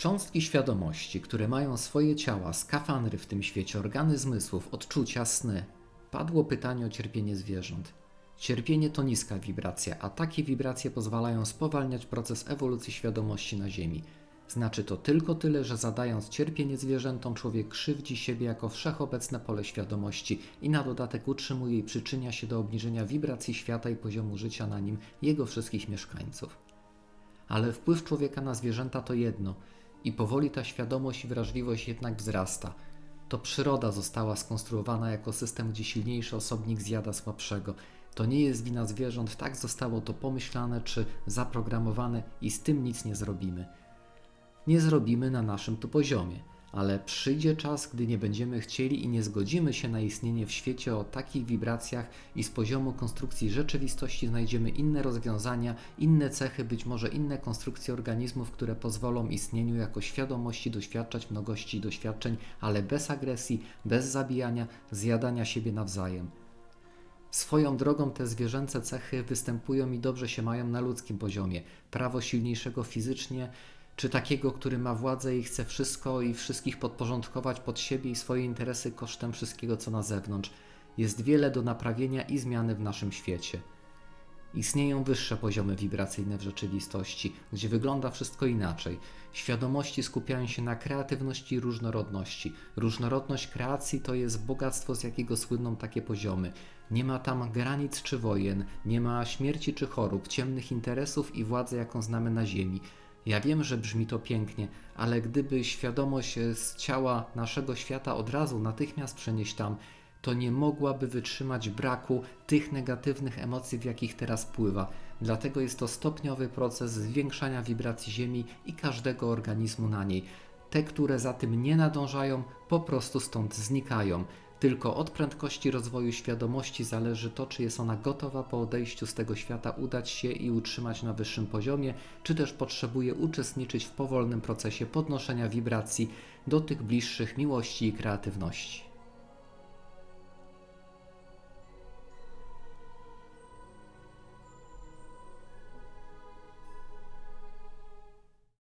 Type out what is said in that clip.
Cząstki świadomości, które mają swoje ciała, skafandry w tym świecie, organy zmysłów, odczucia, sny. Padło pytanie o cierpienie zwierząt. Cierpienie to niska wibracja, a takie wibracje pozwalają spowalniać proces ewolucji świadomości na Ziemi. Znaczy to tylko tyle, że zadając cierpienie zwierzętom, człowiek krzywdzi siebie jako wszechobecne pole świadomości i na dodatek utrzymuje i przyczynia się do obniżenia wibracji świata i poziomu życia na nim jego wszystkich mieszkańców. Ale wpływ człowieka na zwierzęta to jedno i powoli ta świadomość i wrażliwość jednak wzrasta. To przyroda została skonstruowana jako system, gdzie silniejszy osobnik zjada słabszego. To nie jest wina zwierząt, tak zostało to pomyślane czy zaprogramowane i z tym nic nie zrobimy. Nie zrobimy na naszym tu poziomie, ale przyjdzie czas, gdy nie będziemy chcieli i nie zgodzimy się na istnienie w świecie o takich wibracjach i z poziomu konstrukcji rzeczywistości znajdziemy inne rozwiązania, inne cechy, być może inne konstrukcje organizmów, które pozwolą istnieniu jako świadomości doświadczać mnogości doświadczeń, ale bez agresji, bez zabijania, zjadania siebie nawzajem. Swoją drogą te zwierzęce cechy występują i dobrze się mają na ludzkim poziomie. Prawo silniejszego fizycznie, czy takiego, który ma władzę i chce wszystko i wszystkich podporządkować pod siebie i swoje interesy kosztem wszystkiego, co na zewnątrz. Jest wiele do naprawienia i zmiany w naszym świecie. Istnieją wyższe poziomy wibracyjne w rzeczywistości, gdzie wygląda wszystko inaczej. Świadomości skupiają się na kreatywności i różnorodności. Różnorodność kreacji to jest bogactwo, z jakiego słyną takie poziomy. Nie ma tam granic czy wojen, nie ma śmierci czy chorób, ciemnych interesów i władzy, jaką znamy na Ziemi. Ja wiem, że brzmi to pięknie, ale gdyby świadomość z ciała naszego świata od razu natychmiast przenieść tam, to nie mogłaby wytrzymać braku tych negatywnych emocji, w jakich teraz pływa. Dlatego jest to stopniowy proces zwiększania wibracji Ziemi i każdego organizmu na niej. Te, które za tym nie nadążają, po prostu stąd znikają. Tylko od prędkości rozwoju świadomości zależy to, czy jest ona gotowa po odejściu z tego świata udać się i utrzymać na wyższym poziomie, czy też potrzebuje uczestniczyć w powolnym procesie podnoszenia wibracji do tych bliższych miłości i kreatywności.